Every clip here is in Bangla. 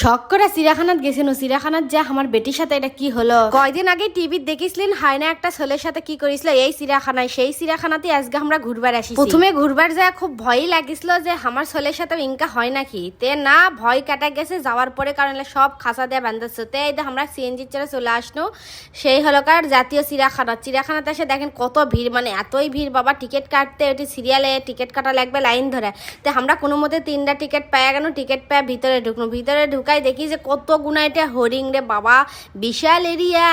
শখ করে চিড়াখানাত গেছেন চিড়াখানাত যা আমার বেটির সাথে এটা কি হলো? কয়দিন আগে টিভি দেখিসলেন হায়না একটা ছেলের সাথে কি করিছিল, এই চিড়াখানায় সেই চিড়াখানাতে আজকে আমরা ঘুরবার আসি প্রথমে ঘুরবার যায় খুব ভয়ই লাগিছিল যে আমার ছেলের সাথে ইনকা হয় নাকি। তে না, ভয় কাটা গেছে, যাওয়ার পরে কারণ সব খাসা দিয়ে বান্ধাচ্ছে তে এই যে আমরা সিএনজি চেড়ে চলে আসলো সেই হলো কার জাতীয় চিড়াখানা চিড়াখানাতে এসে দেখেন কত ভিড় মানে এতই ভিড়, বাবা, টিকিট কাটতে ওটি সিরিয়ালে টিকিট কাটা লাগবে লাইন ধরে। তো আমরা কোনো মতে তিনটা টিকিট পাইয়া গেল টিকিট পায় ভিতরে ঢুকনো। ভিতরে ঢুকাই দেখি যে কত গুণা এটা হরিং রে বাবা, বিশাল এরিয়া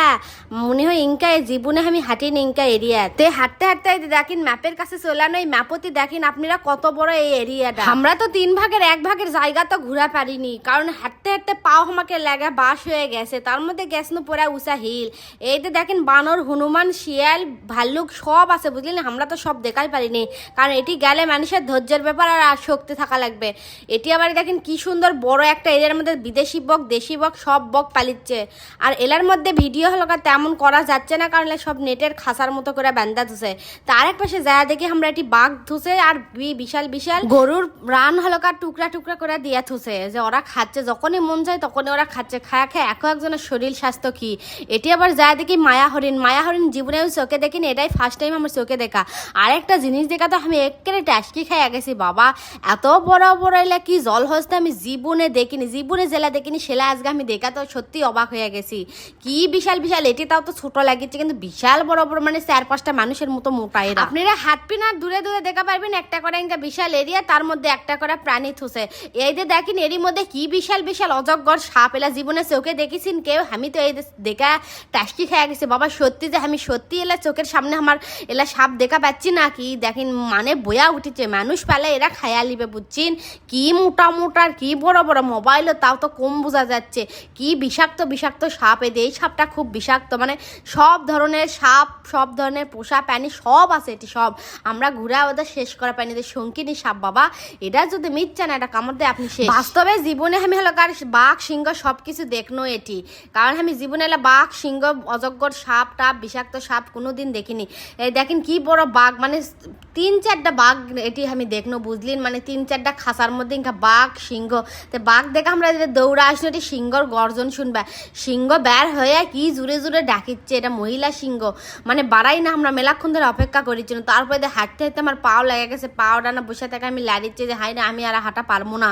মনে হয় ইনকা জীবনে আমি হাঁটিনি ইনকা এরিয়া তে হাঁটতে হাঁটতে দেখেন ম্যাপের কাছে চলানো এই ম্যাপতি দেখেন, আপনারা কত বড় এই এরিয়াটা। আমরা তো তিন ভাগের, এক ভাগের জায়গা তো ঘুরা পারিনি, কারণ হাঁটতে হাঁটতে পাও আমাকে লাগা বাস হয়ে গেছে, তার মধ্যে গেছ না পুরা উষা হিল। এইতে দেখেন, বানর, হনুমান, শিয়াল, ভাল্লুক সব আছে বুঝলেন আমরা তো সব দেখাই পারিনি, কারণ এটি গেলে মানুষের ধৈর্যের ব্যাপার আর শক্তি থাকা লাগবে। এটি আবার দেখেন, কি সুন্দর বড় একটা এরিয়ার মধ্যে বিদেশি বক, দেশি বক, সব বক পালিচ্ছে। আর এলার মধ্যে ভিডিও হলো তেমন করা যাচ্ছে না, কারণ সব নেটের খাসার মতো করে বান্ধা ধুছে। তার এক পাশে যায় দেখি আমরা এটি বাঘ ধুছে আর বিশাল বিশাল গরুর রান হলো কার টুকরা টুকরা করে দিয়া থুছে যে ওরা খাচ্ছে, যখনই মন যায় তখনই ওরা খাচ্ছে, খায়া খায় এক একজনের শরীর স্বাস্থ্য কি? এটি আবার যায় দেখি মায়া হরিণ মায়া হরিণ জীবনে আমি চোখে দেখিনি, এটাই ফার্স্ট টাইম আমার চোখে দেখা। আর একটা জিনিস দেখা তো আমি একেবারে ট্যাসকি খাইয়া গেছি, বাবা, এত বড় বড় এলা কি জল হস্তে আমি জীবনে দেখিনি, জীবনে জেলা দেখিনি, সেলা আজকে আমি দেখা তো সত্যি অবাক হয়ে গেছি। কি বিশাল বিশাল, এটি তাও তো ছোট লাগিচ্ছে কিন্তু বিশাল বড় বড় মানে চার পাঁচটা মানুষের মতো মোটা এরা। আপনারা হাত পিনার দূরে দূরে দেখা পারবেন, একটা করে একটা বিশাল এরিয়া, তার মধ্যে একটা করে প্রাণী থুসে। যে দেখেন, এরই মধ্যে কি বিশাল বিশাল অজগর সাপ এলা জীবনে চোখে দেখেছেন কেউ? আমি তো এই দেখা টাস্কি খেয়ে গেছে, বাবা, সত্যি যে আমি সত্যি এলা চোখের সামনে আমার এলা সাপ দেখা পাচ্ছি না কি? দেখেন মানে বয়া উঠেছে, মানুষ পেলে এরা খায়া লিবে, বুঝছেন? কি মোটা মোটা আর কি বড় বড় মোবাইলও তাও তো কম বোঝা যাচ্ছে। কি বিষাক্ত বিষাক্ত সাপ এদের? এই সাপটা খুব বিষাক্ত। মানে সব ধরনের সাপ, সব ধরনের পোষা প্রাণী সব আছে এটি, সব। আমরা ঘুরে ওদের শেষ করা প্রাণী এদের শঙ্কিনী সাপ, বাবা। এটা যদি মিথ্যা না, এটা কামড় দেয়, আপনি শেষ। বাস্তবে জীবনে আমি হলো কার? বাঘ, সিংহ সব কিছু দেখনো এটি। কারণ আমি জীবনে এলা বাঘ, সিংহ, অজগর সাপ, টাপ, বিষাক্ত সাপ কোনোদিন দেখিনি। এই দেখেন কি বড় বাঘ মানে তিন চারটা বাঘ এটি আমি দেখনো, বুঝলেন? মানে তিন চারটা খাসার মধ্যে ইনকা বাঘ, সিংহ। তো বাঘ দেখে আমরা দৌড়া আসলো এটি সিংহর গর্জন শুনবা। সিংহ বের হয়ে কি জুড়ে জুড়ে ডাকিচ্ছে, এটা মহিলা সিংহ। মানে বাড়াই না, আমরা মেলাক্ষণ ধরে অপেক্ষা করেছিলাম। তারপরে হাঁটতে হাঁটতে আমার পাও লেগে গেছে পাওটা না বসে থেকে, আমি লাড়িচ্ছে যে হাই না আমি আর হাঁটা পারব না।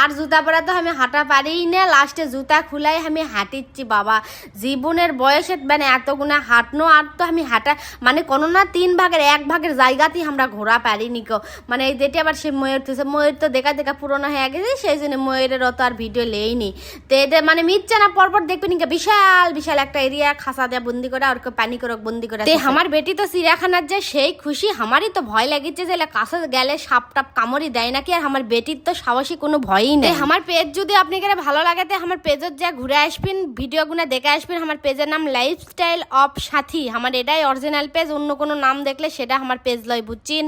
আর জুতা পরা তো আমি হাঁটা পারিই না, লাস্টে জুতা খুলাই আমি হাঁটিচ্ছি, বাবা। জীবনের বয়সে মানে এত গুণা হাঁটনো, আর তো আমি হাঁটা মানে কোনো না তিন ভাগের, এক ভাগের জায়গাতেই আমরা ঘোরা পারিনি কো মানে যেটি আবার সে ময়ূর ময়ূর তো দেখা দেখা পুরোনো হয়ে গেছে, সেই জন্য ময়ূরের অত আর ভিডিও লেইনি তো এদের মানে মিথ্যা না পরপর দেখবেন কি বিশাল বিশাল একটা এরিয়া খাসা দেয়া বন্দি করে আর পানি করে বন্দি করে আমার বেটি তো চিড়িয়াখানার যে সেই খুশি আমারই তো ভয় লাগিচ্ছে যে কাছে গেলে সাপ টাপ কামড়ি দেয় নাকি আর আমার বেটির তো সাহসী কোনো ভয়ই নেই। আমার পেজ যদি আপনি করে ভালো লাগে তে আমার পেজের যা ঘুরে আসবেন ভিডিও ভিডিওগুলো দেখে আসবেন আমার পেজের নাম লাইফস্টাইল অফ সাথী আমার এটাই অরিজিনাল পেজ অন্য কোনো নাম দেখলে সেটা আমার পেজ লয় বুঝছেন?